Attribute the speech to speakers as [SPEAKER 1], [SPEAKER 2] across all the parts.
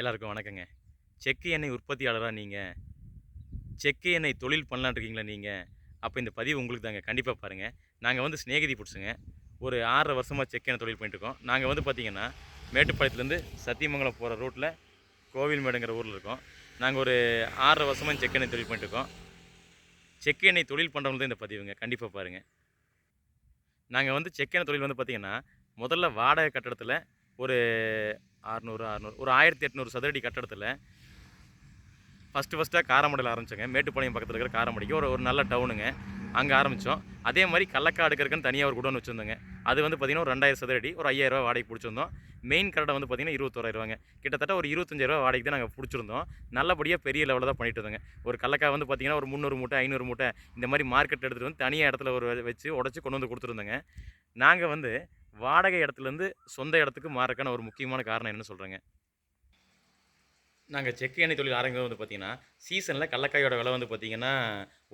[SPEAKER 1] எல்லாருக்கும் வணக்கங்க. செக்கு எண்ணெய் உற்பத்தியாளராக நீங்கள் செக்கு எண்ணெய் தொழில் பண்ணலான்னு இருக்கீங்களா நீங்கள் அப்போ இந்த பதிவு உங்களுக்கு தாங்க. கண்டிப்பாக பாருங்கள் நாங்கள் வந்து ஸ்நேகிதி பிடிச்சுங்க ஒரு ஆறரை வருஷமாக செக்கு எண்ணெய் தொழில் பண்ணிட்டுருக்கோம் நாங்கள் வந்து பார்த்திங்கன்னா மேட்டுப்பாளையத்துலேருந்து சத்தியமங்கலம் போகிற ரூட்டில் கோவில்மேடுங்கிற ஊரில் இருக்கோம். நாங்கள் ஒரு ஆறரை வருஷமாக செக்கு எண்ணெய் தொழில் பண்ணிட்டுருக்கோம் செக்கு எண்ணெய் தொழில் பண்ணுறவங்க தான் இந்த பதிவுங்க. கண்டிப்பாக பாருங்கள் நாங்கள் வந்து செக்கு எண்ணெய் தொழில் வந்து பார்த்திங்கன்னா முதல்ல வாடகை கட்டடத்தில் ஒரு அறநூறு அறுநூறு. ஒரு ஆயிரத்தி எட்நூறு சதுரடி கட்டடத்தில் ஃபஸ்ட்டு ஃபஸ்ட்டாக காரமடையில் ஆரம்பித்தோங்க மேட்டுப்பாளையம் பக்கத்தில் இருக்கிற காரமடைக்கு. ஒரு ஒரு நல்ல டவுனுங்க. அங்கே ஆரம்பித்தோம் அதே மாதிரி கள்ளக்காடு எடுக்கிறதுக்குன்னு தனியாக ஒரு குடோன் வச்சுருந்தோங்க. அது வந்து பார்த்திங்கன்னா ஒரு ரெண்டாயிரம் சதுரடி ஒரு ஐயாயிரரூவா வாடகைக்கு பிடிச்சிருந்தோம். மெயின் கடை வந்து பார்த்திங்கன்னா இருபத்தோராயிரவாங்க கிட்டத்தட்ட ஒரு இருபத்தஞ்சாயிரரூவா வாடகைக்கு தான் நாங்கள் பிடிச்சிருந்தோம். நல்லபடியாக பெரிய லெவலில் தான் பண்ணிட்டு இருந்தோங்க. ஒரு கள்ளக்காய் வந்து பார்த்திங்கன்னா ஒரு முந்நூறு மூட்டை ஐநூறு மூட்டை இந்த மாதிரி மார்க்கெட் எடுத்துகிட்டு வந்து தனியாக இடத்துல ஒரு வச்சு உடச்சி கொண்டு வந்து கொடுத்துருந்தோங்க நாங்கள் வந்து வாடகை இடத்துலேருந்து சொந்த இடத்துக்கு மாறக்கான ஒரு முக்கியமான காரணம் என்னன்னு சொல்கிறேங்க நாங்கள் செக்கு எண்ணெய் தொழில் ஆரம்பிக்கிறது வந்து பார்த்திங்கன்னா சீசனில் கடலக்காயோட விலை வந்து பார்த்திங்கன்னா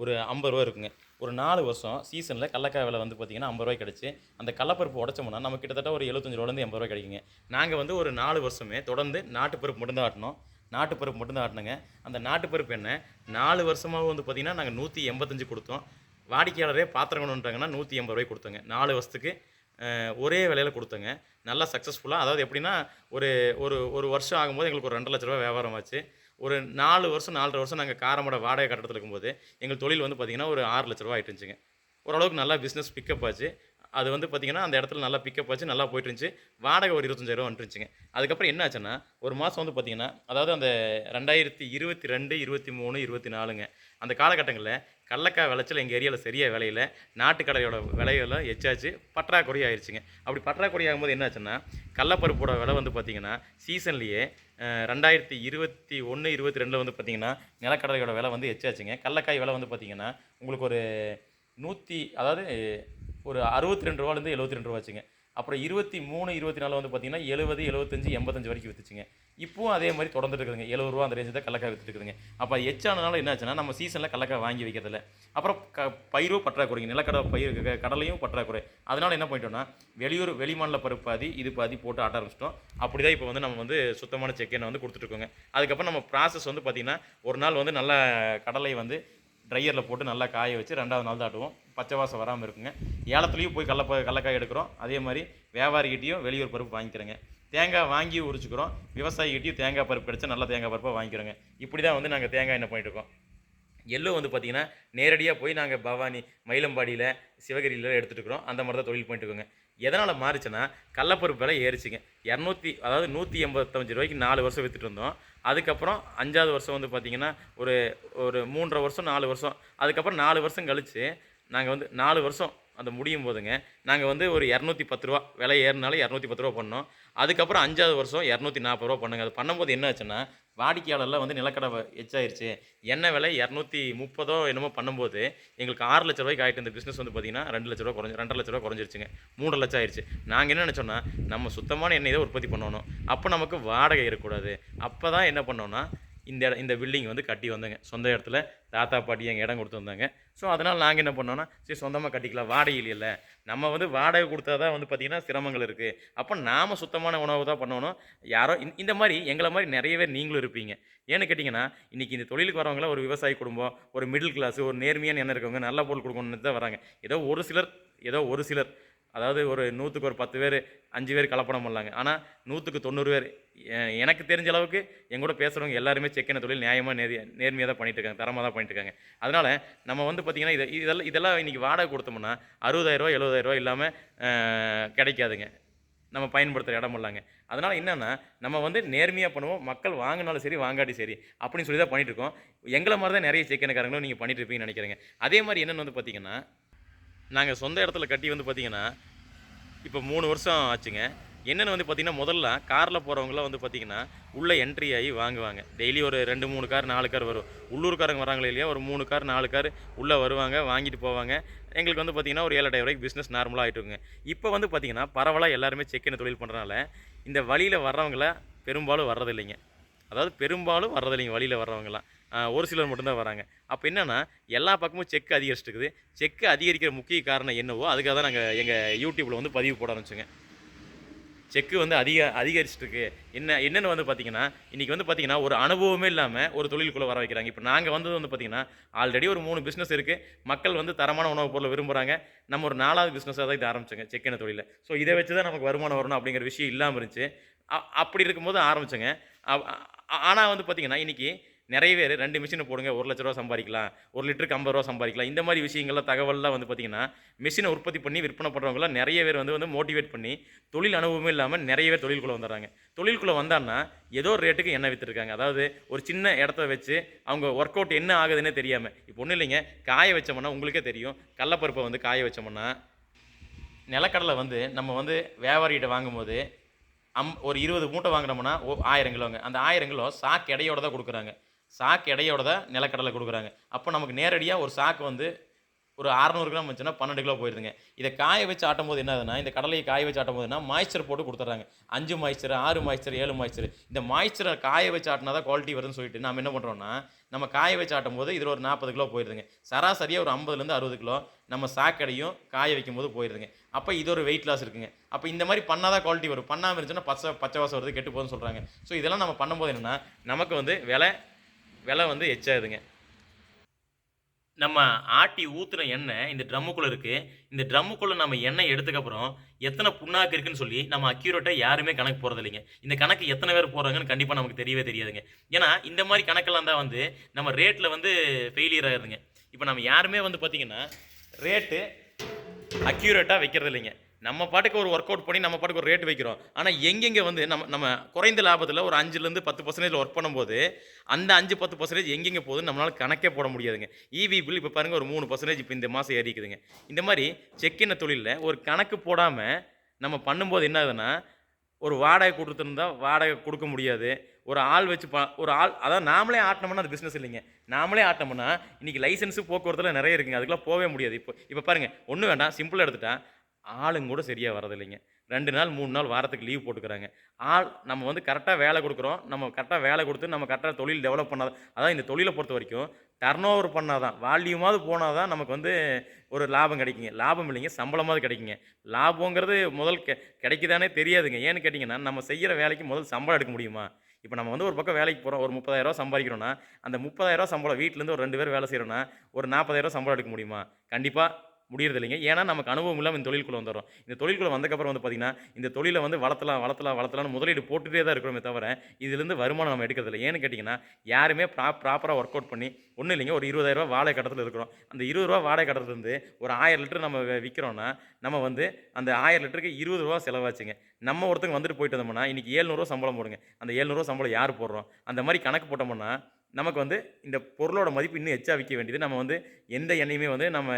[SPEAKER 1] ஒரு ஐம்பது ரூபா இருக்குங்க. ஒரு நாலு வருஷம் சீசனில் கடலக்காய் விலை வந்து பார்த்திங்கன்னா ஐம்பது ரூபாய் கிடச்சி அந்த கடலப்பருப்பு உடச்சோம்னா நம்ம கிட்டத்தட்ட ஒரு எழுபத்தஞ்சு ரூபாலேருந்து எண்பது ரூபாய் கிடைக்குங்க. நாங்கள் வந்து ஒரு நாலு வருஷமே தொடர்ந்து நாட்டுப்பருப்பு மட்டும்தான் ஆட்டினோம். நாட்டுப்பருப்பு மட்டும்தான் ஆட்டினோங்க. அந்த நாட்டுப்பருப்பு என்ன நாலு வருஷமாக வந்து பார்த்திங்கன்னா நாங்கள் நூற்றி எண்பத்தஞ்சு கொடுத்தோம். வாடிக்கையாளரே பாத்திரம் கொண்டு வந்துட்டாங்கன்னா நூற்றி எண்பது ரூபாய் கொடுத்தோங்க. நாலு வருஷத்துக்கு ஒரே விலையில் கொடுத்தங்க. நல்லா சக்ஸஸ்ஃபுல்லாக அதாவது எப்படின்னா ஒரு ஒரு ஒரு வருஷம் ஆகும்போது எங்களுக்கு ஒரு ரெண்டு லட்ச ரூபா வியாபாரம் ஆச்சு. ஒரு நாலு வருஷம் நாலரை வருஷம் நாங்கள் காரமோட வாடகை கட்டத்தில் இருக்கும்போது எங்கள் தொழில் வந்து பார்த்திங்கன்னா ஒரு ஆறு லட்ச ரூபா ஆயிட்டு இருந்துச்சுங்க. ஓரளவுக்கு நல்லா பிஸ்னஸ் பிக்கப் ஆச்சு. அது வந்து பார்த்திங்கன்னா அந்த இடத்துல நல்லா பிக்கப் ஆச்சு நல்லா போயிட்டு இருந்துச்சு வாடகை ஒரு இருபத்தஞ்சாயிரம் வந்துருந்துச்சுங்க. அதுக்கப்புறம் என்ன ஆச்சுன்னா ஒரு மாதம் வந்து பார்த்திங்கன்னா அதாவது அந்த ரெண்டாயிரத்தி இருபத்தி ரெண்டு இருபத்தி மூணு இருபத்தி நாலுங்க. அந்த காலகட்டங்களில் கடலக்காய் விளைச்சல் எங்கள் ஏரியாவில் சரியாக விளையில. நாட்டுக்கடையோட விலையெல்லாம் எச்சாச்சு. பற்றாக்குறை ஆயிடுச்சுங்க அப்படி பற்றாக்குறை ஆகும்போது என்ன ஆச்சுன்னா கடலப்பருப்போட விலை வந்து பார்த்திங்கன்னா சீசன்லேயே ரெண்டாயிரத்தி இருபத்தி ஒன்று இருபத்தி ரெண்டில் வந்து பார்த்திங்கன்னா நிலக்கடலையோட விலை வந்து எச்சாச்சுங்க. கடலக்காய் விலை வந்து பார்த்திங்கன்னா உங்களுக்கு ஒரு நூற்றி அதாவது ஒரு அறுபத்தி ரெண்டு ரூபாலேருந்து எழுபத்தி ரெண்டு ரூபா வச்சுங்க. அப்புறம் இருபத்தி மூணு இருபத்தி நாலு வந்து பார்த்தீங்கன்னா எழுபது எழுபத்தஞ்சு எண்பத்தஞ்சு வரைக்கும் விற்றுச்சுங்க இப்போவும் அதே மாதிரி தொடர்ந்துட்டு இருக்குதுங்க. எழுபது ரூபா அந்த ரேஞ்சு தான் கல்லக்காய் வித்துட்டு இருக்குதுங்க. அப்போ எச்சானனால என்ன ஆச்சுன்னா நம்ம சீசனில் கல்லக்காய் வாங்கி வைக்கிறதில்ல. அப்புறம் க பயிரும் பற்றாக்குறைங்க. நிலக்கடலை பயிர் க- கடலையும் பற்றாக்குறை. அதனால் என்ன பண்ணிட்டோம்னா வெளியூர் வெளிமாநில பருப்பு பாதி இது பாதி போட்டு ஆட்ட ஆரம்பிச்சிட்டோம். அப்படி தான் இப்போ வந்து நம்ம வந்து சுத்தமான செக்கெண்ணை வந்து கொடுத்துட்ருக்கோங்க அதுக்கப்புறம் நம்ம ப்ராசஸ் வந்து பார்த்திங்கன்னா ஒரு நாள் வந்து நல்லா கடலை வந்து ட்ரையரில் போட்டு நல்லா காய வச்சு ரெண்டாவது நாள் தாட்டுவோம் பச்சை வாசம் வராமல் இருக்குங்க. ஏலத்துலேயும் போய் கடல கடலக்காய் எடுக்கிறோம். அதே மாதிரி வியாபாரிகிட்டையும் வெளியூர் பருப்பு வாங்கிக்கிறோங்க. தேங்காய் வாங்கி உரிச்சுக்கிறோம். விவசாயிகிட்டையும் தேங்காய் பருப்பு கிடச்சா நல்ல தேங்காய் பருப்பாக வாங்கிக்கிறோங்க. இப்படி தான் வந்து நாங்கள் தேங்காய் எண்ணெய் பண்ணிட்டுருக்கோம் எள்ளு வந்து பார்த்திங்கன்னா நேரடியாக போய் நாங்கள் பவானி மயிலம்பாடியில் சிவகிரியில் எடுத்துகிட்டு இருக்கிறோம். அந்த மாதிரி தான் தொழில் பண்ணிட்டுருக்கோங்க எதனால் மாறிச்சுன்னா கடலப்பருப்பு விலை ஏறிச்சுங்க. இரநூத்தி அதாவது நூற்றி எண்பத்தஞ்சு ரூபாய்க்கு நாலு வருஷம் விற்றுட்டு இருந்தோம். அதுக்கப்புறம் அஞ்சாவது வருஷம் வந்து பார்த்திங்கன்னா ஒரு ஒரு மூன்றரை வருஷம் நாலு வருஷம் அதுக்கப்புறம் நாலு வருஷம் கழித்து நாங்கள் வந்து நாலு வருஷம் அந்த முடியும் போதுங்க. நாங்கள் வந்து ஒரு இரநூத்தி பத்து ரூபா விலை ஏறினாலும் இரநூத்தி பத்து ரூபா பண்ணோம். அதுக்கப்புறம் அஞ்சாவது வருஷம் இரநூத்தி நாற்பது ரூபா பண்ணுங்க. அது பண்ணும்போது என்ன ஆச்சுன்னா வாடிக்கையாளரில் வந்து நிலக்கடை எச்சாயிருச்சு. எண்ணெய் விலை? இரநூத்தி முப்பதோ என்னமோ பண்ணும்போது எங்களுக்கு ஆறு லட்ச ரூபாய்க்கு ஆகிட்டு இந்த பிஸ்னஸ் வந்து பார்த்தீங்கன்னா ரெண்டு லட்ச ரூபா குறைஞ்சி ரெண்டரை லட்ச ரூபா குறைஞ்சிருச்சுங்க. மூணு லட்சம் ஆயிடுச்சு நாங்கள் என்ன நினச்சோன்னா நம்ம சுத்தமான எண்ணெய் தான் உற்பத்தி பண்ணணும். அப்போ நமக்கு வாடகை இருக்கக்கூடாது. அப்போ தான் என்ன பண்ணோன்னா இந்த இட- இந்த பில்டிங் வந்து கட்டி வந்தோங்க. சொந்த இடத்துல தாத்தா பாட்டி எங்கள் இடம் கொடுத்து வந்தாங்க. ஸோ அதனால் நாங்கள் என்ன பண்ணோன்னா சரி சொந்தமாக கட்டிக்கலாம். வாடகை இல்லை நம்ம வந்து வாடகை கொடுத்தா தான் வந்து பார்த்திங்கன்னா சிரமங்கள் இருக்குது அப்போ நாம் சுத்தமான உணவு தான் பண்ணணும். யாரோ இந்த- இந்த மாதிரி எங்களை மாதிரி நிறைய பேர் நீங்களும் இருப்பீங்க. ஏன்னு கேட்டிங்கன்னா இன்றைக்கி இந்த தொழிலுக்கு வரவங்களாம் ஒரு விவசாய குடும்பம் ஒரு மிடில் கிளாஸ் ஒரு நேர்மையான எண்ணம் இருக்கவங்க நல்ல பொருள் கொடுக்கணும்னு தான் வராங்க. ஏதோ ஒரு சிலர் ஏதோ ஒரு சிலர் அதாவது ஒரு நூற்றுக்கு ஒரு பத்து பேர் அஞ்சு பேர் கலப்படம் பண்ணலாங்க. ஆனால் நூற்றுக்கு தொண்ணூறு பேர் எனக்கு தெரிஞ்ச அளவுக்கு என் கூட பேசுகிறவங்க எல்லாருமே செக்கின தொழில் நியாயமாக நேர் நேர்மையாக தான் பண்ணிட்டு இருக்காங்க தரமாக தான் பண்ணிட்டு இருக்காங்க அதனால் நம்ம வந்து பார்த்திங்கன்னா இதை இதெல்லாம் இதெல்லாம் இன்றைக்கி வாடகை கொடுத்தோம்னா அறுபதாயிரரூவா எழுபதாயிரரூவா இல்லாமல் கிடைக்காதுங்க. நம்ம பயன்படுத்துகிற இடம் இல்லைங்க. அதனால் என்னென்னா நம்ம வந்து நேர்மையாக பண்ணுவோம் மக்கள் வாங்கினாலும் சரி வாங்காட்டி சரி அப்படின்னு சொல்லி தான் பண்ணிட்டு இருக்கோம் எங்களை மாதிரி தான் நிறைய செக்கனக்காரங்களும் நீங்கள் பண்ணிட்டு இருப்பீங்கன்னு நினைக்கிறேங்க. அதே மாதிரி என்னென்னு வந்து பார்த்தீங்கன்னா நாங்கள் சொந்த இடத்துல கட்டி வந்து பார்த்திங்கன்னா இப்போ மூணு வருஷம் ஆச்சுங்க. என்னென்னு வந்து பார்த்தீங்கன்னா முதல்ல காரில் போகிறவங்களாம் வந்து பார்த்தீங்கன்னா உள்ளே என்ட்ரி ஆகி வாங்குவாங்க. டெய்லி ஒரு ரெண்டு மூணு கார் நாலு கார் வரும். உள்ளூர்காரங்க வராங்களே இல்லையா ஒரு மூணு கார் நாலு கார் உள்ளே வருவாங்க வாங்கிட்டு போவாங்க. எங்களுக்கு வந்து பார்த்தீங்கன்னா ஒரு ஏழாயிரம் வரைக்கும் பிஸ்னஸ் நார்மலாக ஆகிட்டுங்க இப்போ வந்து பார்த்தீங்கன்னா பரவலாக எல்லாருமே செக்கின தொழில் பண்ணுறனால இந்த வழியில் வர்றவங்கள பெரும்பாலும் வர்றதில்லைங்க. அதாவது பெரும்பாலும் வர்றதில்லைங்க வழியில் வர்றவங்களாம் ஒரு சிலர் மட்டும்தான் வராங்க. அப்போ என்னென்னா எல்லா பக்கமும் செக் அதிகரிச்சுட்டு செக்கு அதிகரிக்கிற முக்கிய காரணம் என்னவோ அதுக்காக தான் நாங்கள் எங்கள் யூடியூப்பில் வந்து பதிவு போட ஆரம்பிச்சோங்க. செக்கு வந்து அதிக அதிகரிச்சிட்ருக்கு என்ன என்னென்னு வந்து பார்த்தீங்கன்னா இன்றைக்கி வந்து பார்த்தீங்கன்னா ஒரு அனுபவமே இல்லாமல் ஒரு தொழிலுக்குள்ளே வர வைக்கிறாங்க. இப்போ நாங்கள் வந்தது வந்து பார்த்தீங்கன்னா ஆல்ரெடி ஒரு மூணு பிஸ்னஸ் இருக்குது மக்கள் வந்து தரமான உணவுப் பொருளை விரும்புகிறாங்க நம்ம ஒரு நாலாவது பிஸ்னஸாக தான் இது ஆரம்பிச்சோங்க செக்கெண்ண தொழிலை. ஸோ இதை வச்சு தான் நமக்கு வருமானம் வரணும் அப்படிங்கிற விஷயம் இல்லாமல் இருந்துச்சு. அப்படி இருக்கும்போது ஆரம்பித்தோங்க ஆனால் வந்து பார்த்திங்கன்னா இன்றைக்கி நிறைய பேர் ரெண்டு மிஷினை போடுங்க ஒரு லட்ச ரூபா சம்பாதிக்கலாம் ஒரு லிட்டருக்கு ஐம்பது ரூபா சம்பாதிக்கலாம். இந்த மாதிரி விஷயங்கள்லாம் தகவல்லாம் வந்து பார்த்திங்கன்னா மிஷினை உற்பத்தி பண்ணி விற்பனை பண்ணுறவங்களாம் நிறைய பேர் வந்து வந்து மோட்டிவேட் பண்ணி தொழில் அனுபவமே இல்லாமல் நிறைய பேர் தொழில்குள்ளே வந்துடுறாங்க. தொழில்குள்ளே வந்தான்னா ஏதோ ஒரு ரேட்டுக்கு எண்ணெய் விற்றுருக்காங்க அதாவது ஒரு சின்ன இடத்த வச்சு அவங்க ஒர்க் அவுட் என்ன ஆகுதுன்னே தெரியாமல் இப்போ ஒன்றும் இல்லைங்க காய வச்சோம்னா உங்களுக்கே தெரியும் கடலப்பருப்பை வந்து காய வச்சோம்னா நிலக்கடலை வந்து நம்ம வந்து வியாபாரிகிட்ட வாங்கும்போது அம் ஒரு இருபது மூட்டை வாங்கினோம்னா ஓ ஆயிரம் கிலோங்க. அந்த ஆயிரம் கிலோ சாக்கு எடையோட தான் கொடுக்குறாங்க. சாக்கு எடையோட தான் நிலக்கடலை கொடுக்குறாங்க. அப்போ நமக்கு நேரடியாக ஒரு சாக்கு வந்து ஒரு அறநூறு கிராம் வச்சுன்னா பன்னெண்டு கிலோ போயிருதுங்க. இதை காய வச்சு ஆட்டும் போது என்ன இந்த கடலையை காய வச்சு ஆட்டும் போதுன்னா மாய்ச்சர் போட்டு கொடுத்துட்றாங்க. அஞ்சு மாய்ச்சர் ஆறு மாய்ச்சர் ஏழு மாய்ச்சர் இந்த மாய்ச்சரை காய வச்சு ஆட்டினா தான் குவாலிட்டி வருதுன்னு சொல்லிட்டு நம்ம என்ன பண்ணுறோம்னா நம்ம காய வச்சு ஆட்டும் போது இதில் ஒரு நாற்பது கிலோ போயிருதுங்க. சராசரியாக ஒரு ஐம்பதுலேருந்து அறுபது கிலோ நம்ம சாக்கடையும் காய வைக்கும் போது போயிருதுங்க. அப்போ இது ஒரு வெயிட் லாஸ் இருக்குங்க. அப்போ இந்த மாதிரி பண்ணால் தான் குவாலிட்டி வரும். பண்ணாமல் இருந்துச்சுன்னா பச்சை பச்சை வாசம் வருது கெட்டு போகுதுன்னு சொல்கிறாங்க ஸோ இதெல்லாம் நம்ம பண்ணும்போது என்னென்னா நமக்கு வந்து விலை விலை வந்து எச்சாதுங்க. நம்ம ஆட்டி ஊற்றுன எண்ணெய் இந்த ட்ரம்முக்குள்ளே இருக்குது இந்த ட்ரம்முக்குள்ளே நம்ம எண்ணெய் எடுத்துக்கப்புறம் எத்தனை புண்ணாக்கு இருக்குன்னு சொல்லி நம்ம அக்யூரேட்டாக யாருமே கணக்கு போகிறது இல்லைங்க இந்த கணக்கு எத்தனை பேர் போகிறாங்கன்னு கண்டிப்பாக நமக்கு தெரியவே தெரியாதுங்க. ஏன்னா இந்த மாதிரி கணக்கெல்லாம் தான் வந்து நம்ம ரேட்டில் வந்து ஃபெயிலியர் ஆகுதுங்க இப்போ நம்ம யாருமே வந்து பார்த்திங்கன்னா ரேட்டு அக்யூரேட்டாக வைக்கிறது இல்லைங்க நம்ம பாட்டுக்கு ஒரு ஒர்க் அவுட் பண்ணி நம்ம பாட்டுக்கு ஒரு ரேட் வைக்கிறோம். ஆனால் எங்கெங்கே வந்து நம்ம நம்ம குறைந்த லாபத்தில் ஒரு அஞ்சுலேருந்து பத்து பர்சன்டேஜ் ஒர்க் பண்ணும்போது அந்த அஞ்சு பத்து பர்சன்டேஜ் எங்கெங்கே போகுதுன்னு நம்மளால் கணக்கே போட முடியாதுங்க. இவி பில் இப்போ பாருங்கள் ஒரு மூணு பர்சன்டேஜ் இப்போ இந்த மாதம் ஏறிக்குதுங்க. இந்த மாதிரி செக்கின தொழிலில் ஒரு கணக்கு போடாமல் நம்ம பண்ணும்போது என்ன ஆகுதுன்னா ஒரு வாடகை கொடுத்துருந்தா வாடகை கொடுக்க முடியாது. ஒரு ஆள் வச்சு பா ஒரு ஆள் அதாவது நாமளே ஆட்டினோம்னா அது பிஸ்னஸ் இல்லைங்க. நாமளே ஆட்டினோம்னா இன்றைக்கி லைசன்ஸு போக்குவரத்தில் நிறைய இருக்குங்க. அதுக்கெல்லாம் போகவே முடியாது. இப்போ இப்போ பாருங்கள் ஒன்றும் வேண்டாம் சிம்பிளாக எடுத்துட்டா ஆளுங்க கூட சரியாக வரதில்லைங்க ரெண்டு நாள் மூணு நாள் வாரத்துக்கு லீவ் போட்டுக்கிறாங்க. ஆள் நம்ம வந்து கரெக்டாக வேலை கொடுக்குறோம். நம்ம கரெக்டாக வேலை கொடுத்து நம்ம கரெக்டாக தொழில் டெவலப் பண்ணாதான் அதான் இந்த தொழிலை பொறுத்த வரைக்கும் டர்ன் ஓவர் பண்ணாதான் வால்யூமாவது போனால் தான் நமக்கு வந்து ஒரு லாபம் கிடைக்குங்க. லாபம் இல்லைங்க சம்பளமாவது கிடைக்குங்க. லாபங்கிறது முதல் கெ கிடைக்குதானே தெரியாதுங்க. ஏன்னு கேட்டிங்கன்னா நம்ம செய்கிற வேலைக்கு முதல் சம்பளம் எடுக்க முடியுமா? இப்போ நம்ம வந்து ஒரு பக்கம் வேலைக்கு போகிறோம் ஒரு முப்பதாயிரரூவா சம்பாதிக்கிறோன்னா அந்த முப்பதாயிரரூவா சம்பளம் வீட்டிலேருந்து ஒரு ரெண்டு பேர் வேலை செய்கிறோன்னா ஒரு நாற்பதாயிரரூவா சம்பளம் எடுக்க முடியுமா? கண்டிப்பாக முடியறது இல்லைங்க ஏன்னா நமக்கு அனுபவம் இல்லாமல் இந்த தொழிலுக்குள்ள வந்துடும் இந்த தொழிலுக்குள்ள வந்தக்கப்புறம் வந்து பார்த்திங்கன்னா இந்த தொழிலை வந்து வளர்த்தலாம் வளர்த்தலாம் வளர்த்தலாம்னு முதலீடு போட்டுகிட்டே தான் இருக்கிறோமே தவிர இதுலேருந்து வருமானம் நம்ம எடுக்கிறது இல்லை ஏன்னு கேட்டிங்கன்னா யாருமே ப்ரா ப்ராப்பராக ஒர்க் அவுட் பண்ணி ஒன்றும் இல்லைங்க. ஒரு இருபதாயிரரூவா வாடகை கட்டத்தில் இருக்கிறோம். அந்த இருபது ரூபா வாடகை கட்டத்துலேருந்து ஒரு ஆயிரம் லிட்டர் நம்ம விற்கிறோன்னா நம்ம வந்து அந்த ஆயிரம் லிட்டருக்கு இருபது ரூபா செலவாச்சுங்க. நம்ம ஒருத்தங்க வந்துட்டு போயிட்டு வந்தோம்னா இன்றைக்கி ஏழ்நூறுவா சம்பளம் போடுங்க. அந்த ஏழ்நூறுவா சம்பளம் யார் போடுறோம்? அந்த மாதிரி கணக்கு போட்டோம்னா நமக்கு வந்து இந்த பொருளோட மதிப்பு இன்னும் எச்சா விற்க வேண்டியது நம்ம வந்து எந்த எண்ணெயுமே வந்து நம்ம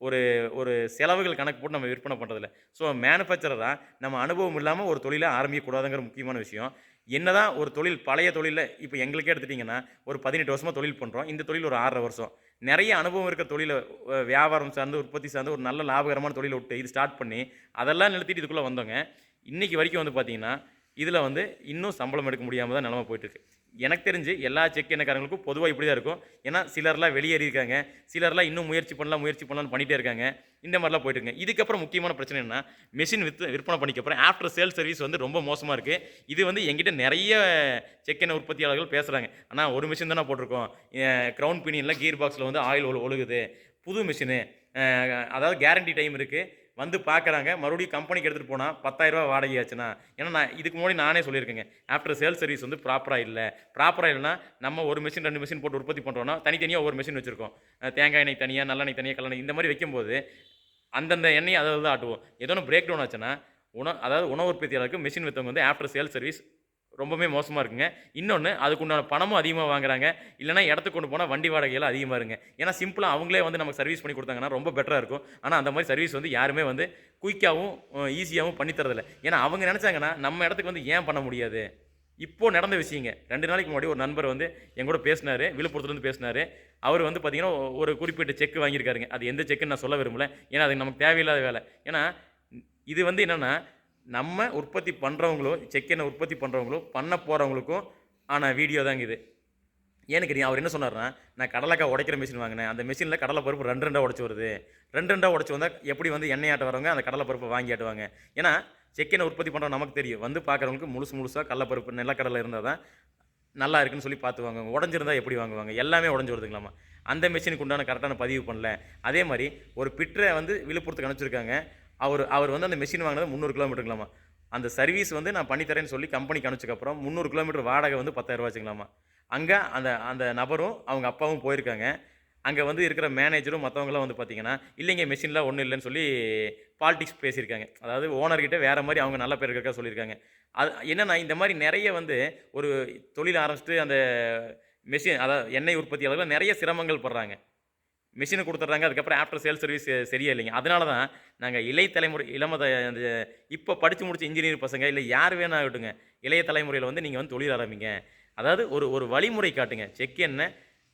[SPEAKER 1] ஒரு ஒரு செலவுகள் கணக்கு போட்டு நம்ம விற்பனை பண்ணுறதில்ல ஸோ மேனுஃபேக்சரராக நம்ம அனுபவம் இல்லாமல் ஒரு தொழிலை ஆரம்பிக்கக்கூடாதுங்கிற முக்கியமான விஷயம். என்ன தான் ஒரு தொழில் பழைய தொழிலில் இப்போ எங்களுக்கே எடுத்துட்டிங்கன்னா ஒரு பதினெட்டு வருஷமாக தொழில் பண்ணுறோம் இந்த தொழில் ஒரு ஆறரை வருஷம். நிறைய அனுபவம் இருக்கிற தொழிலை வியாபாரம் சார்ந்து உற்பத்தி சார்ந்து ஒரு நல்ல லாபகரமான தொழிலை விட்டு இது ஸ்டார்ட் பண்ணி அதெல்லாம் நிறுத்திட்டு இதுக்குள்ளே வந்தோங்க. இன்னைக்கு வரைக்கும் வந்து பார்த்தீங்கன்னா இதில் வந்து இன்னும் சம்பளம் எடுக்க முடியாமல் தான் நிலமை போயிட்டுருக்கு எனக்கு தெரிஞ்சு எல்லா செக் எண்ணக்காரங்களுக்கும் பொதுவாக இப்படி தான் இருக்கும். ஏன்னா சிலர்லாம் வெளியேறி இருக்காங்க சிலர்லாம் இன்னும் முயற்சி பண்ணலாம் முயற்சி பண்ணலாம்னு பண்ணிகிட்டே இருக்காங்க. இந்த மாதிரிலாம் போயிட்டு இருக்காங்க இதுக்கப்புறம் முக்கியமான பிரச்சனை என்ன மிஷின் வித் விற்பனை பண்ணிக்கப்புறம் ஆஃப்டர் சேல் சர்வீஸ் வந்து ரொம்ப மோசமாக இருக்குது இது வந்து எங்கிட்ட நிறைய செக் எண்ணெய் உற்பத்தியாளர்கள் பேசுகிறாங்க ஆனால் ஒரு மிஷின் தானே போட்டிருக்கோம். க்ரௌண்ட் பினியனில் கீர் பாக்ஸில் வந்து ஆயில் ஒழுகுது. புது மிஷினு அதாவது கேரண்டி டைம் இருக்குது வந்து பார்க்குறாங்க மறுபடியும் கம்பெனிக்கு எடுத்துகிட்டு போனால் பத்தாயிரரூபா வாடகை ஆச்சுன்னா ஏன்னா நான் இதுக்கு முன்னாடி நானே சொல்லியிருக்கேங்க. ஆஃப்டர் சேல் சர்வீஸ் வந்து ப்ராப்பராக இல்லை. ப்ராப்பராக இல்லைன்னா நம்ம ஒரு மிஷின் ரெண்டு மிஷின் போட்டு உற்பத்தி பண்ணுறோன்னா தனித்தனியாக ஒரு மிஷின் வச்சுருக்கோம். தேங்காய் எண்ணெய் தனியாக நல்லெண்ணெய் தனியாக கல்லெண்ணெய் இந்த மாதிரி வைக்கும்போது அந்தந்த எண்ணெய் அதை தான் ஆட்டுவோம். ஏதோ ஒன்று பிரேக் டவுன் ஆச்சுன்னா உண அதாவது உணவு உற்பத்தியாளருக்கு மிஷின் விற்றவங்க வந்து ஆஃப்டர் சேல் சர்வீஸ் ரொம்பவே மோசமாக இருக்குங்க. இன்னொன்று அதுக்குண்டான பணமும் அதிகமாக வாங்குறாங்க. இல்லைனா இடத்துக்கு கொண்டு போனால் வண்டி வாடகையெல்லாம் அதிகமாக இருங்க. ஏன்னா சிம்பிளாக அவங்களே வந்து நமக்கு சர்வீஸ் பண்ணி கொடுத்தாங்கன்னா ரொம்ப பெட்டராக இருக்கும். ஆனால் அந்த மாதிரி சர்வீஸ் வந்து யாருமே வந்து குயிக்காகவும் ஈஸியாகவும் பண்ணி ஏன்னா அவங்க நினச்சாங்கன்னா நம்ம இடத்துக்கு வந்து ஏன் பண்ண முடியாது? இப்போது நடந்த விஷயங்க. ரெண்டு நாளைக்கு முன்னாடி ஒரு நண்பர் வந்து என் கூட பேசினார். விழுப்புரத்துலேருந்து பேசினார். அவர் வந்து பார்த்திங்கன்னா ஒரு குறிப்பிட்ட செக் வாங்கியிருக்காருங்க. அது எந்த செக்குன்னு நான் சொல்ல விரும்பல. ஏன்னா அது நமக்கு தேவையில்லாத வேலை. ஏன்னா இது வந்து என்னென்னா நம்ம உற்பத்தி பண்ணுறவங்களோ செக்கெண்ணை உற்பத்தி பண்ணுறவங்களோ பண்ண போகிறவங்களுக்கும் ஆனால் வீடியோ தாங்க இது. ஏன்னு கேட்டீங்க அவர் என்ன சொன்னார்னா நான் கடலைக்காய் உடைக்கிற மிஷின் வாங்கினேன். அந்த மிஷினில் கடலை பருப்பு ரெண்டு ரெண்டாக உடச்சி வருது. ரெண்டு ரெண்டாக உடச்சி வந்தால் எப்படி வந்து எண்ணெய் ஆட்ட வரவங்க அந்த கடலை பருப்பை வாங்கி ஆட்டுவாங்க. ஏன்னா செக்கெண்ணெய் உற்பத்தி பண்ணுறோம் நமக்கு தெரியும். வந்து பார்க்குறவங்களுக்கு முழுசு முழுசாக கடலைப்பருப்பு நிலக்கடலை இருந்தால் தான் நல்லா இருக்குன்னு சொல்லி பார்த்து வாங்குவாங்க உடஞ்சிருந்தா எப்படி வாங்குவாங்க? எல்லாமே உடஞ்சி வருதுங்களாமா? அந்த மிஷினுக்கு உண்டான கரெக்டான பதிவு பண்ணல. அதே மாதிரி ஒரு பிட்டரை வந்து விழுப்புரத்துக்கு அனுப்பிச்சிருக்காங்க. அவர் அவர் வந்து அந்த மிஷின் வாங்கினது முந்நூறு கிலோமீட்டருங்களாமா அந்த சர்வீஸ் வந்து நான் பண்ணித்தரேன்னு சொல்லி கம்பெனிக்கு அனுப்பிச்சக்கப்புறம் முந்நூறு கிலோமீட்டர் வாடகை வந்து பத்தாயிரம் வச்சுங்களாமா அங்கே அந்த அந்த நபரும் அவங்க அப்பாவும் போயிருக்காங்க. அங்கே வந்து இருக்கிற மேனேஜரும் மற்றவங்களாம் வந்து பார்த்தீங்கன்னா இல்லைங்க மிஷின்லாம் ஒன்றும் இல்லைன்னு சொல்லி பாலிடிக்ஸ் பேசியிருக்காங்க. அதாவது ஓனர்கிட்ட வேறு மாதிரி அவங்க நல்ல பேர் இருக்கா சொல்லியிருக்காங்க. அது என்னென்னா இந்த மாதிரி நிறைய வந்து ஒரு தொழில் ஆரம்பிச்சுட்டு அந்த மெஷின் அதாவது எண்ணெய் உற்பத்தியாளர்கள் நிறைய சிரமங்கள் படுறாங்க. மிஷினை கொடுத்துட்றாங்க. அதுக்கப்புறம் ஆஃப்டர் சேல் சர்வீஸ் சரியா இல்லைங்க அதனால தான் நாங்கள் இளைய தலைமுறை இளம அந்த இப்போ படித்து முடிச்ச இன்ஜினியர் பசங்க இல்லை யார் வேணா ஆகட்டுங்க இளைய தலைமுறையில் வந்து நீங்கள் வந்து தொழில் ஆரம்பிங்க. அதாவது ஒரு ஒரு வழிமுறை காட்டுங்க. செக் என்ன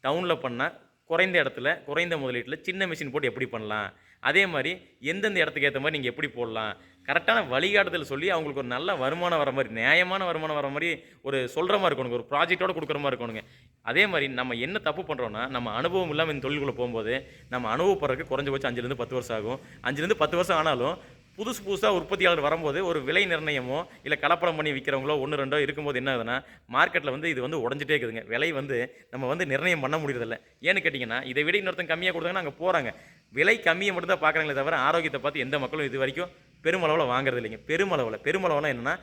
[SPEAKER 1] டவுனில் பண்ணால் குறைந்த இடத்துல குறைந்த முதலீட்டில் சின்ன மிஷின் போட்டு எப்படி பண்ணலாம்? அதே மாதிரி எந்தெந்த இடத்துக்கு ஏற்ற மாதிரி நீங்கள் எப்படி போடலாம்? கரெக்டான வழிகாட்டுதல் சொல்லி அவங்களுக்கு ஒரு நல்ல வருமானம் வர மாதிரி நியாயமான வருமானம் வர மாதிரி ஒரு சொல்கிற மாதிரி இருக்கணுங்க. ஒரு ப்ராஜெக்டோடு கொடுக்குற மாதிரி இருக்கணுங்க. அதே மாதிரி நம்ம என்ன தப்பு பண்ணுறோன்னா நம்ம அனுபவம் இல்லாமல் இந்த தொழிலுக்குள்ளே போகும்போது நம்ம அனுபவப்படுறதுக்கு குறைஞ்சபட்சம் அஞ்சுலேருந்து பத்து வருஷம் ஆகும். அஞ்சுலேருந்து பத்து வருஷம் ஆனாலும் புதுசு புதுசாக உற்பத்தியாளர் வரும்போது ஒரு விலை நிர்ணயமோ இல்லை கலப்படம் பண்ணி விற்கிறவங்களோ ஒன்று ரெண்டோ இருக்கும்போது என்ன ஆகுதுன்னா மார்க்கெட்டில் வந்து இது வந்து உடஞ்சிட்டே இருக்குதுங்க. விலை வந்து நம்ம வந்து நிர்ணயம் பண்ண முடியறதில்ல. ஏன்னு கேட்டிங்கன்னா இதை விட இன்னொருத்தன் கம்மியாக கொடுத்தாங்கன்னா அங்கே போகிறாங்க விலை கம்மியை மட்டும் தான் பார்க்குறாங்களே தவிர ஆரோக்கியத்தை பார்த்து எந்த மக்களும் இது வரைக்கும் பெருமளவில் வாங்குறது இல்லைங்க பெருமளவில். பெருமளவுனா என்னென்னா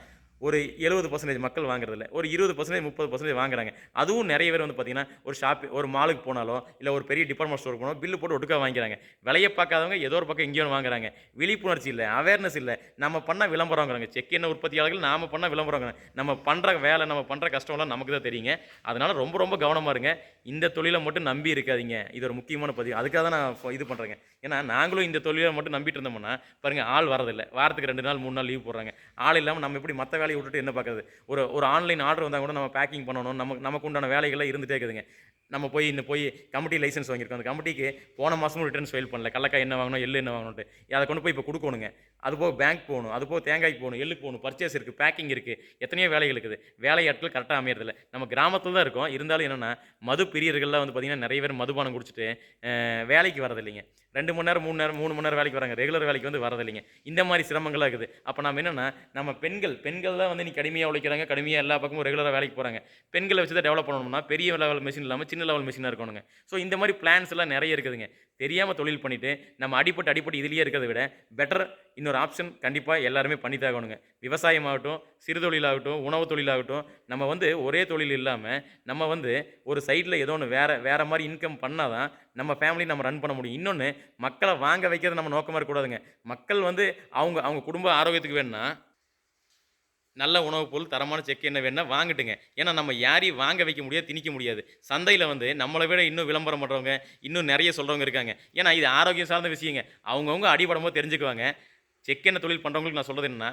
[SPEAKER 1] ஒரு எழுபது பர்சன்டேஜ் மக்கள் வாங்குறதில்ல. ஒரு இருபது பர்சன்டேஜ் முப்பது பர்சன்டேஜ் வாங்குறாங்க. அதுவும் நிறைய பேர் வந்து பார்த்தீங்கன்னா ஒரு ஷாப் ஒரு மாலுக்கு போனாலோ இல்லை ஒரு பெரிய டிபார்ட்மெண்ட் ஸ்டோர் போனாலும் பில்லு போட்டு ஒட்டுக்காக வாங்குறாங்க விலையை பார்க்காதவங்க ஏதோ ஒரு பக்கம் இங்கேயும் வாங்குறாங்க. விழிப்புணர்ச்சி இல்லை அவேர்னஸ் இல்லை. நம்ம பண்ண விளம்பரங்கிறாங்க. செக் என்ன உற்பத்தியாளர்கள் நாம் பண்ண விளம்பரங்க நம்ம பண்ணுற வேலை நம்ம பண்ணுற கஷ்டம்லாம் நமக்கு தான் தெரியுங்க. அதனால் ரொம்ப ரொம்ப கவனமாக இருங்க. இந்த தொழிலை மட்டும் நம்பி இருக்காதீங்க. இது ஒரு முக்கியமான பதிவு. அதுக்காக தான் நான் இது பண்ணுறேங்க ஏன்னா நாங்களும் இந்த தொழிலை மட்டும் நம்பிட்டு இருந்தோம்னா பாருங்க ஆள் வரதில்லை. வாரத்துக்கு ரெண்டு நாள் மூணு நாள் லீவ் போடுறாங்க. ஆள் இல்லாமல் நம்ம எப்படி மற்ற வேலையை விட்டுட்டு என்ன பார்க்குறது? ஒரு ஒரு ஆன்லைன் ஆர்டர் வந்தால் கூட நம்ம பேக்கிங் பண்ணணும். நமக்கு நமக்கு உண்டான வேலைகள்லாம் இருந்துகிட்டே இருக்குதுங்க. நம்ம போய் இன்னும் போய் கமிட்டி லைசன்ஸ் வாங்கியிருக்கோம். அந்த கமிட்டிக்கு போன மாதமும் ரிட்டர்ன்ஸ் ஃபைல் பண்ணல. கல்லக்காய் என்ன வாங்கணும் எள்ளு என்ன வாங்கணும்ட்டு அதை கொண்டு போய் இப்போ கொடுக்கணுங்க. அது போக பேங்க் போகணும் அது போக தேங்காய்க்கு போகணும் எள்ளுக்கு போகணும் பர்ச்சேஸ் இருக்குது பேக்கிங் இருக்குது எத்தனையோ வேலைகள் இருக்குது. வேலையாட்கள் கரெக்டாக அமையறதில்ல. நம்ம கிராமத்தில் தான் இருக்கோம். இருந்தாலும் என்னென்னா மது பிரியர்கள்லாம் வந்து பார்த்திங்கன்னா நிறைய பேர் மதுபானம் குடிச்சிட்டு வேலைக்கு வரதில்லைங்க. ரெண்டு மணி நேரம் மூணு நேரம் மூணு மணி நேரம் வேலைக்கு வராங்க. ரெகுலர் வேலைக்கு வந்து வரதில்லைங்க. இந்த மாதிரி சிரமங்களாக இருக்குது. அப்போ நம்ம என்னென்னா நம்ம பெண்கள் பெண்கள் தான் வந்து நீ கடுமையாக உழைக்கிறாங்க கடுமையாக எல்லா பக்கமும் ரெகுலராக வேலைக்கு போகிறாங்க பெண்களை வச்சு தான் டெவலப் பண்ணணும்னா பெரிய லெவல் மிஷின் இல்லாமல் சின்ன லெவல் மிஷினாக இருக்கணுங்க. ஸோ இந்த மாதிரி பிளான்ஸ் எல்லாம் நிறைய இருக்குதுங்க. தெரியாமல் தொழில் பண்ணிவிட்டு நம்ம அடிப்பட்டு அடிப்பட்டு இதுலேயே இருக்கிறத விட பெட்டர் இன்னொரு ஆப்ஷன் கண்டிப்பாக எல்லாருமே பண்ணித்தாகணுங்க விவசாயமாகட்டும் சிறு தொழிலாகட்டும் உணவு தொழிலாகட்டும் நம்ம வந்து ஒரே தொழில் இல்லாமல் நம்ம வந்து ஒரு சைடில் ஏதோ ஒன்று வேறு வேறு மாதிரி இன்கம் பண்ணால் தான் நம்ம ஃபேமிலி நம்ம ரன் பண்ண முடியும். இன்னொன்று மக்களை வாங்க வைக்கிறது நம்ம நோக்கமாக இருக்கக்கூடாதுங்க. மக்கள் வந்து அவங்க அவங்க குடும்ப ஆரோக்கியத்துக்கு வேணும்னா நல்ல உணவுப் பொருள் தரமான செக் என்ன வேணால் வாங்கிட்டுங்க. ஏன்னா நம்ம யாரையும் வாங்க வைக்க முடியாது திணிக்க முடியாது. சந்தையில் வந்து நம்மளை விட இன்னும் விளம்பரம் பண்ணுறவங்க இன்னும் நிறைய சொல்கிறவங்க இருக்காங்க. ஏன்னா இது ஆரோக்கியம் சார்ந்த விஷயங்க. அவங்கவுங்க அடிபடும் போது தெரிஞ்சுக்குவாங்க. என்ன தொழில் பண்ணுறவங்களுக்கு நான் சொல்கிறது என்னன்னா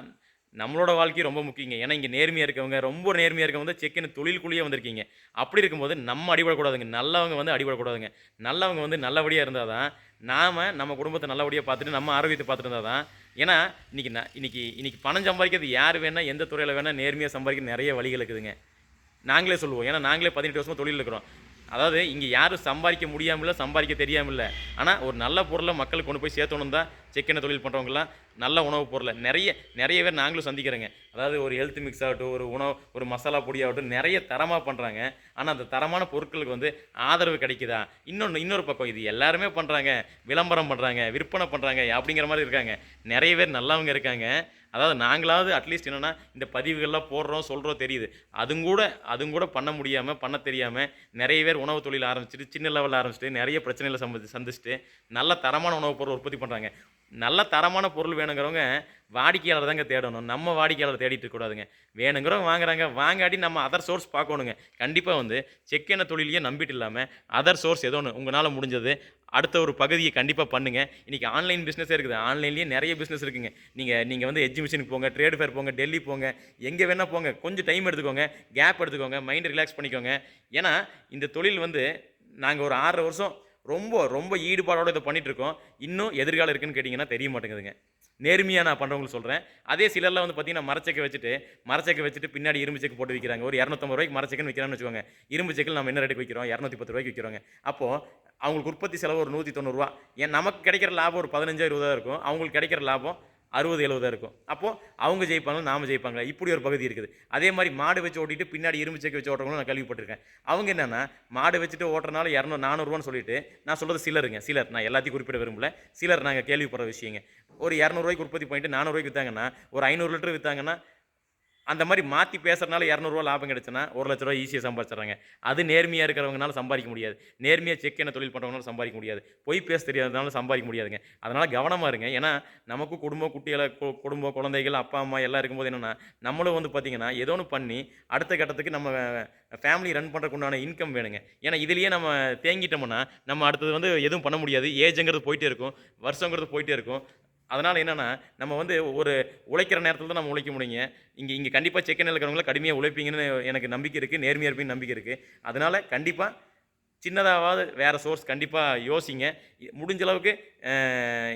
[SPEAKER 1] நம்மளோட வாழ்க்கை ரொம்ப முக்கியங்க. ஏன்னா இங்கே நேர்மையாக இருக்கவங்க ரொம்ப நேர்மையாக இருக்கவங்க வந்து செக்கெண்ணெய் தொழில்குள்ளேயே வந்திருக்கீங்க. அப்படி இருக்கும்போது நம்ம அடிபடக்கூடாதுங்க. நல்லவங்க வந்து அடிபடக்கூடாதுங்க. நல்லவங்க வந்து நல்லபடியாக இருந்தால் தான் நாம் நம்ம குடும்பத்தை நல்லபடியாக பார்த்துட்டு நம்ம ஆரோக்கியத்தை பார்த்துட்டு இருந்தால் தான் ஏன்னா இன்றைக்கி நான் இன்றைக்கி இன்றைக்கி பணம் சம்பாதிக்கிறது யார் வேணால் எந்த துறையில் வேணால் நேர்மையாக சம்பாதிக்க நிறைய வழிகள் இருக்குதுங்க. நாங்களே சொல்லுவோம். ஏன்னா நாங்களே பதினெட்டு வருஷமாக தொழில் இருக்கிறோம். அதாவது இங்கே யாரும் சம்பாதிக்க முடியாமல சம்பாதிக்க தெரியாமல ஆனால் ஒரு நல்ல பொருளை மக்களுக்கு கொண்டு போய் சேர்த்தணும் தான் செக்கெண்ணெய் தொழில் பண்ணுறவங்களாம் நல்ல உணவுப் பொருளை. நிறைய நிறைய பேர் நாங்களும் சந்திக்கிறோங்க. அதாவது ஒரு ஹெல்த் மிக்ஸ் ஆகட்டும் ஒரு உணவு ஒரு மசாலா பொடி ஆகட்டும் நிறைய தரமாக பண்ணுறாங்க ஆனால் அந்த தரமான பொருட்களுக்கு வந்து ஆதரவு கிடைக்குதா? இன்னொன்று இன்னொரு பக்கம் இது எல்லாருமே பண்ணுறாங்க விளம்பரம் பண்ணுறாங்க விற்பனை பண்ணுறாங்க அப்படிங்கிற மாதிரி இருக்காங்க. நிறைய பேர் நல்லவங்க இருக்காங்க. அதாவது நாங்களாவது அட்லீஸ்ட் என்னென்னா இந்த பதிவுகள்லாம் போடுறோம் சொல்கிறோம் தெரியுது. அதுவும் கூட அதுவும் கூட பண்ண முடியாமல் பண்ண தெரியாமல் நிறைய பேர் உணவு தொழில் ஆரம்பிச்சிட்டு சின்ன லெவலில் ஆரம்பிச்சிட்டு நிறைய பிரச்சனைகளை சந்தி சந்திச்சுட்டு நல்ல தரமான உணவுப் பொருள் உற்பத்தி பண்ணுறாங்க நல்ல தரமான பொருள் வேணுங்கிறவங்க வாடிக்கையாளர் தாங்க தேடணும். நம்ம வாடிக்கையாளர் தேடிட்டு இருக்கக்கூடாதுங்க வேணுங்கிறவங்க வாங்குறாங்க. வாங்காட்டி நம்ம அதர் சோர்ஸ் பார்க்கணுங்க. கண்டிப்பாக வந்து செக்கெண்ண தொழிலையே நம்பிட்டு இல்லாமல் அதர் சோர்ஸ் ஏதோ ஒன்று உங்களால் முடிஞ்சது அடுத்த ஒரு பகுதியை கண்டிப்பாக பண்ணுங்க. இன்றைக்கி ஆன்லைன் பிஸ்னஸே இருக்குது. ஆன்லைன்லேயே நிறைய பிஸ்னஸ் இருக்குங்க. நீங்கள் நீங்கள் வந்து எக்ஸிபிஷனுக்கு போங்க ட்ரேட் ஃபேர் போங்க டெல்லி போங்க எங்கே வேணால் போங்க. கொஞ்சம் டைம் எடுத்துக்கோங்க. கேப் எடுத்துக்கோங்க. மைண்ட் ரிலாக்ஸ் பண்ணிக்கோங்க. ஏன்னா இந்த தொழில் வந்து நாங்கள் ஒரு ஆறரை வருஷம் ரொம்ப ரொம்ப ஈடுபாடோடு இதை பண்ணிகிட்ருக்கோம் இன்னும் எதிர்காலம் இருக்குன்னு கேட்டிங்கன்னா தெரிய மாட்டேங்குதுங்க. நேர்மையாக நான் பண்ணுறவங்களுக்கு சொல்கிறேன் அதே சிலர்லாம் வந்து பார்த்தீங்கன்னா மரச்சக்கை வச்சுட்டு மரச்சக்கை வச்சுட்டு பின்னாடி இரும்பு செக்கு போட்டு விற்கிறாங்க ஒரு இரநூத்தம்பது ரூபாய்க்கு மரச்சக்கன்னு விற்கிறான்னு வச்சுக்கோங்க. இரும்பு செக்கில் நம்ம என்ன ரேட்டுக்கு விற்கிறோம் இரநூத்தி பத்து ரூபாய்க்கு விற்கிறோங்க அப்போது அவங்களுக்கு உற்பத்தி செலவு ஒரு நூற்றி தொண்ணூறுரூவா ஏன் நமக்கு கிடைக்கிற லாபம் ஒரு பதினஞ்சாயிரம் ரூபா இருக்கும். அவங்களுக்கு கிடைக்கிற லாபம் அறுபது எழுபதாக இருக்கும். அப்போது அவங்க ஜெயிப்பாங்க நாம ஜெயிப்பாங்க இப்படி ஒரு பகுதி இருக்குது. அதே மாதிரி மாடு வச்சு ஓட்டிட்டு பின்னாடி இரும்பு செக்கு வச்சு ஓட்டுறவங்களும் நான் கேள்விப்பட்டிருக்கேன். அவங்க என்னென்னா மாடு வச்சுட்டு ஓட்டுறனால இரநூறு நானூறுரூவான்னு சொல்லிட்டு நான் சொல்கிறது சிலருங்க. சிலர் நான் எல்லாத்தையும் குறிப்பிட விரும்பல. சிலர் நாங்கள் கேள்விப்படுற விஷயங்க. ஒரு இரநூறுவாய்க்கு உற்பத்தி பண்ணிட்டு நானூறுவாய்க்கு விற்றாங்கன்னா ஒரு ஐநூறு லிட்டர் விற்றாங்கன்னா அந்த மாதிரி மாற்றி பேசுறதுனால இரநூறுவா லாபம் கிடச்சுன்னா ஒரு லட்ச ரூபா ஈஸியாக சம்பாதிச்சிடுறாங்க. அது நேர்மையாக இருக்கிறவங்கனால சம்பாதிக்க முடியாது. நேர்மையாக செக் என்ன தொழில் பண்ணுறவங்களால சம்பாதிக்க முடியாது. பொய் பேச தெரியாதனால சம்பாதிக்க முடியாதுங்க. அதனால் கவனமாக இருங்க. ஏன்னா நமக்கும் குடும்பம் குட்டிகளை குடும்ப குடும்பம் குழந்தைகள் அப்பா அம்மா எல்லாம் இருக்கும்போது என்னென்னா நம்மளும் வந்து பார்த்திங்கன்னா ஏதோ ஒன்று பண்ணி அடுத்த கட்டத்துக்கு நம்ம ஃபேமிலி ரன் பண்ணுறதுக்கு உண்டான இன்கம் வேணுங்க. ஏன்னா இதுலேயே நம்ம தேங்கிட்டோம்னா நம்ம அடுத்தது வந்து எதுவும் பண்ண முடியாது. ஏஜுங்கிறது போயிட்டே இருக்கும். வருஷங்கிறது போயிட்டே இருக்கும். அதனால் என்னென்னா நம்ம வந்து ஒரு உழைக்கிற நேரத்தில் தான் நம்ம உழைக்க முடியுங்க. இங்கே இங்கே கண்டிப்பாக செக்கனில் இருக்கிறவங்கள கடுமையாக உழைப்பீங்கன்னு எனக்கு நம்பிக்கை இருக்குது நேர்மையாக இருப்பீங்கன்னு நம்பிக்கை இருக்குது அதனால் கண்டிப்பாக சின்னதாவது வேறு சோர்ஸ் கண்டிப்பாக யோசிங்க. முடிஞ்ச அளவுக்கு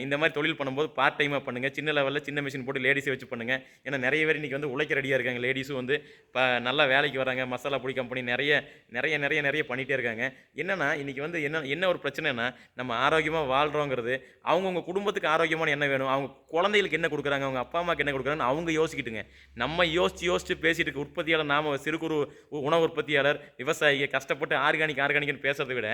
[SPEAKER 1] இந்த மாதிரி தொழில் பண்ணும்போது பார்ட் டைமாக பண்ணுங்கள் சின்ன லெவலில் சின்ன மிஷின் போட்டு லேடிஸை வச்சு பண்ணுங்கள் ஏன்னா நிறைய பேர் இன்றைக்கி வந்து உழைக்க ரெடியாக இருக்காங்க. லேடிஸும் வந்து இப்போ நல்லா வேலைக்கு வராங்க. மசாலா பொடி கம்பெனி நிறைய நிறைய நிறைய நிறைய பண்ணிகிட்டே இருக்காங்க. என்னென்னா இன்றைக்கி வந்து என்ன என்ன ஒரு பிரச்சனைனா நம்ம ஆரோக்கியமாக வாழ்கிறோங்கிறது அவங்கவுங்க குடும்பத்துக்கு ஆரோக்கியமான என்ன வேணும். அவங்க குழந்தைகளுக்கு என்ன கொடுக்குறாங்க? அவங்க அப்பா அம்மாவுக்கு என்ன கொடுக்குறாங்கன்னு அவங்க யோசிக்கிட்டுங்க. நம்ம யோசித்து யோசித்து பேசிட்டு இருக்க உற்பத்தியாளர் நாம சிறு குறு உ- உணவு உற்பத்தியாளர் விவசாயிகள் கஷ்டப்பட்டு ஆர்கானிக் ஆர்கானிக்னு பேசுறதை விட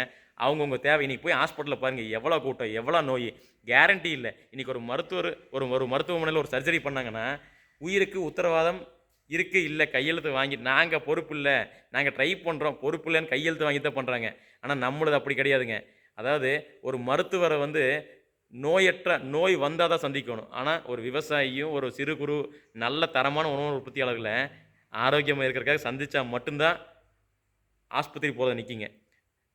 [SPEAKER 1] அவங்கவுங்க தேவை. இன்றைக்கி போய் ஹாஸ்பிட்டலில் பாருங்கள் எவ்வளோ கூட்டம் எவ்வளோ நோய். கேரண்டி இல்லை. இன்னைக்கு ஒரு மருத்துவர் ஒரு ஒரு மருத்துவமனையில் ஒரு சர்ஜரி பண்ணாங்கன்னா உயிருக்கு உத்தரவாதம் இருக்குது இல்லை கையெழுத்து வாங்கி நாங்கள் பொறுப்பு இல்லை நாங்கள் ட்ரை பண்ணுறோம் பொறுப்பு இல்லைன்னு கையெழுத்து வாங்கி தான் பண்ணுறாங்க ஆனால் நம்மளது அப்படி கிடையாதுங்க. அதாவது ஒரு மருத்துவரை வந்து நோயற்ற நோய் வந்தால் தான் சந்திக்கணும். ஆனால் ஒரு விவசாயியும் ஒரு சிறு குறு நல்ல தரமான உணவு உற்பத்தியாளர்களை ஆரோக்கியமாக இருக்கிறக்காக சந்தித்தா மட்டும்தான் ஆஸ்பத்திரி போகிறத நிற்கிங்க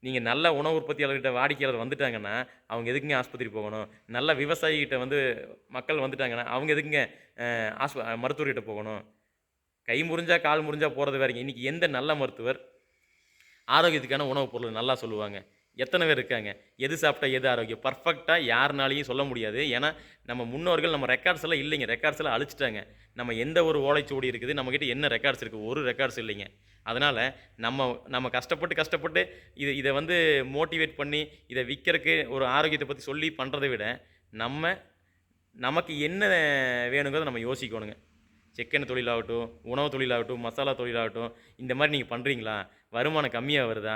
[SPEAKER 1] நீங்கள் நல்ல உணவு உற்பத்தியாளர்கிட்ட வாடிக்கையாளர் வந்துட்டாங்கன்னா அவங்க எதுக்குங்க ஆஸ்பத்திரி போகணும்? நல்ல விவசாயிகிட்ட வந்து மக்கள் வந்துட்டாங்கன்னா அவங்க எதுக்குங்க ஆஸ்ப மருத்துவர்கிட்ட போகணும்? கை முறிஞ்சா கால் முறிஞ்சா போகிறது வேறங்க. இன்றைக்கி எந்த நல்ல மருத்துவர் ஆரோக்கியத்துக்கான உணவுப் பொருள் நல்லா சொல்லுவாங்க? எத்தனை பேர் இருக்காங்க? எது சாப்பிட்டா எது ஆரோக்கியம்? பர்ஃபெக்டாக யாருனாலையும் சொல்ல முடியாது. ஏன்னா நம்ம முன்னோர்கள் நம்ம ரெக்கார்ட்ஸ் எல்லாம் இல்லைங்க. ரெக்கார்ட்ஸ் எல்லாம் அழிச்சிட்டாங்க. நம்ம எந்த ஒரு ஓலைச்சுவடி இருக்குது? நம்மக்கிட்ட என்ன ரெக்கார்ட்ஸ் இருக்குது ஒரு ரெக்கார்ட்ஸ் இல்லைங்க. அதனால் நம்ம நம்ம கஷ்டப்பட்டு கஷ்டப்பட்டு இது இதை வந்து மோட்டிவேட் பண்ணி இதை விற்கிறதுக்கு ஒரு ஆரோக்கியத்தை பற்றி சொல்லி பண்ணுறதை விட நம்ம நமக்கு என்ன வேணுங்கிறத நம்ம யோசிக்கணுங்க. செக்கெண்ணெய் தொழிலாகட்டும் உணவு தொழிலாகட்டும் மசாலா தொழிலாகட்டும் இந்த மாதிரி நீங்கள் பண்ணுறீங்களா வருமானம் கம்மியாக வருதா?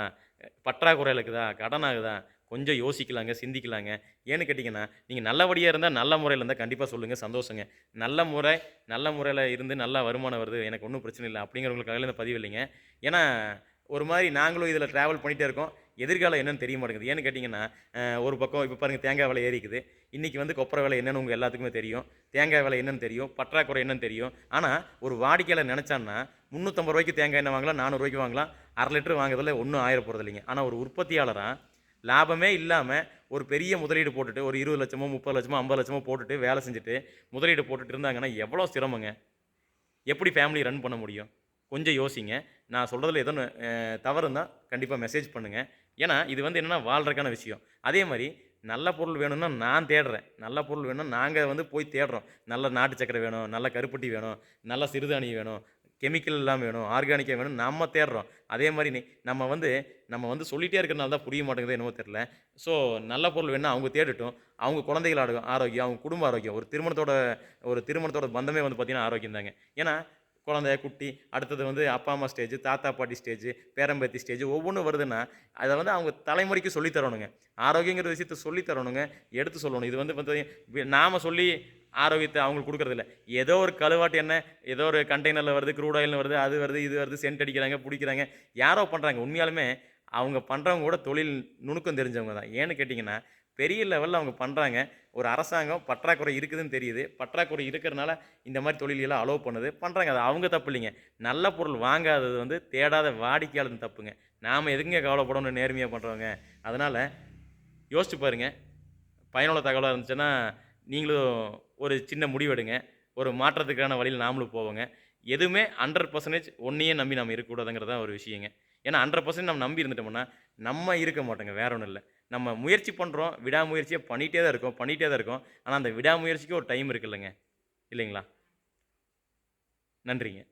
[SPEAKER 1] பற்றாக்குறையில் இருக்குதா கடன் ஆகுதா கொஞ்சம் யோசிக்கலாங்க சிந்திக்கலாங்க. ஏன்னு கேட்டிங்கன்னா நீங்கள் நல்லபடியாக இருந்தால் நல்ல முறையில் இருந்தால் கண்டிப்பாக சொல்லுங்கள் சந்தோஷங்க. நல்ல முறை நல்ல முறையில் இருந்து நல்லா வருமானம் வருது எனக்கு ஒன்றும் பிரச்சனை இல்லை அப்படிங்கிறவங்களுக்காக இந்த பதிவு இல்லைங்க. ஏன்னா ஒரு மாதிரி நாங்களும் இதில் ட்ராவல் பண்ணிகிட்டே இருக்கோம். எதிர்காலம் என்னென்னு தெரிய மாட்டேங்குது. ஏன்னு கேட்டிங்கன்னா ஒரு பக்கம் இப்போ பாருங்கள் தேங்காய் விலை ஏறிக்குது. இன்றைக்கி வந்து கொப்பரை விலை என்னென்னு உங்கள் எல்லாத்துக்குமே தெரியும். தேங்காய் விலை என்னென்னு தெரியும். பற்றாக்குறை என்னென்னு தெரியும். ஆனால் ஒரு வாடிக்கையாளர் நினச்சான்னா முந்நூற்றம்பது ரூபாய்க்கு தேங்காய் எண்ணெய் வாங்கலாம் நானூறுரூவாய்க்கு வாங்கலாம். அரை லிட்டர் வாங்குறதுல ஒன்றும் ஆயிர போகிறது இல்லைங்க. ஆனால் ஒரு உற்பத்தியாளராக லாபமே இல்லாமல் ஒரு பெரிய முதலீடு போட்டுட்டு ஒரு இருபது லட்சமோ முப்பது லட்சமோ ஐம்பது லட்சமோ போட்டுட்டு வேலை செஞ்சுட்டு முதலீடு போட்டுட்டு இருந்தாங்கன்னா எவ்வளோ சிரமங்க? எப்படி ஃபேமிலி ரன் பண்ண முடியும்? கொஞ்சம் யோசிங்க. நான் சொல்கிறதுல ஏதோ ஒண்ணு, தவறு கண்டிப்பாக மெசேஜ் பண்ணுங்கள் ஏன்னா இது வந்து என்னென்னா வாழ்றதுக்கான விஷயம். அதே மாதிரி நல்ல பொருள் வேணும்னா நான் தேடுறேன். நல்ல பொருள் வேணும்னா நாங்கள் வந்து போய் தேடுறோம். நல்ல நாட்டு சக்கரை வேணும் நல்ல கருப்பட்டி வேணும் நல்ல சிறுதானி வேணும் கெமிக்கல் இல்லாமல் வேணும் ஆர்கானிக்காக வேணும் நம்ம தேடுறோம். அதே மாதிரி நம்ம வந்து நம்ம வந்து சொல்லிகிட்டே இருக்கிறனால தான் புரிய மாட்டேங்குது என்னவோ தெரில ஸோ நல்ல பொருள் வேணால் அவங்க தேடிட்டும். அவங்க குழந்தைகள் ஆரோக்கியம் ஆரோக்கியம் அவங்க குடும்ப ஆரோக்கியம் ஒரு திருமணத்தோட ஒரு திருமணத்தோட பந்தமே வந்து பார்த்திங்கன்னா ஆரோக்கியம் தாங்க. ஏன்னா குழந்தைய குட்டி அடுத்தது வந்து அப்பா அம்மா ஸ்டேஜ் தாத்தா பாட்டி ஸ்டேஜ் பேரம்பேத்தி ஸ்டேஜ் ஒவ்வொன்றும் வருதுன்னா அதை வந்து அவங்க தலைமுறைக்கு சொல்லித் தரணுங்க. ஆரோக்கியங்கிற விஷயத்த சொல்லித் தரணுங்க எடுத்து சொல்லணும். இது வந்து நாம் சொல்லி ஆரோக்கியத்தை அவங்களுக்கு கொடுக்குறதில்ல. ஏதோ ஒரு கழுவாட்டு எண்ணெய் ஏதோ ஒரு கண்டெய்னரில் வருது க்ரூட் ஆயில் வருது அது வருது இது வருது சென்ட் அடிக்கிறாங்க பிடிக்கிறாங்க. யாரோ பண்ணுறாங்க உண்மையாலுமே அவங்க பண்ணுறவங்க கூட தொழில் நுணுக்கம் தெரிஞ்சவங்க தான். ஏன்னு கேட்டிங்கன்னா பெரிய லெவலில் அவங்க பண்ணுறாங்க ஒரு அரசாங்கம் பற்றாக்குறை இருக்குதுன்னு தெரியுது. பற்றாக்குறை இருக்கிறனால இந்த மாதிரி தொழிலெல்லாம் அலோவ் பண்ணுது. பண்ணுறாங்க அது அவங்க தப்பு இல்லைங்க. நல்ல பொருள் வாங்காதது வந்து தேடாத வாடிக்கையாளர் தப்புங்க. நாம் எதுங்க கவலைப்படணும்னு நேர்மையாக பண்ணுறவங்க அதனால் யோசிச்சு பாருங்கள் பயனுள்ள தகவலாக இருந்துச்சுன்னா நீங்களும் ஒரு சின்ன முடிவெடுங்க ஒரு மாற்றத்துக்கான வழியில் நாமளும் போவோங்க. எதுவுமே ஹண்ட்ரட் பர்சன்டேஜ் ஒன்றையே நம்பி நம்ம இருக்கக்கூடாதுங்கிறதான் ஒரு விஷயங்க. ஏன்னா ஹண்ட்ரட் பர்சன்ட் நம்ம நம்பி இருந்துட்டோம்னா நம்ம இருக்க மாட்டோங்க. வேற ஒன்றும் இல்லை. நம்ம முயற்சி பண்ணுறோம் விடாமுயற்சியாக பண்ணிகிட்டே தான் இருக்கோம் பண்ணிகிட்டே தான் இருக்கோம். ஆனால் அந்த விடாமுயற்சிக்கு ஒரு டைம் இருக்குல்லங்க. இல்லைங்களா? நன்றிங்க.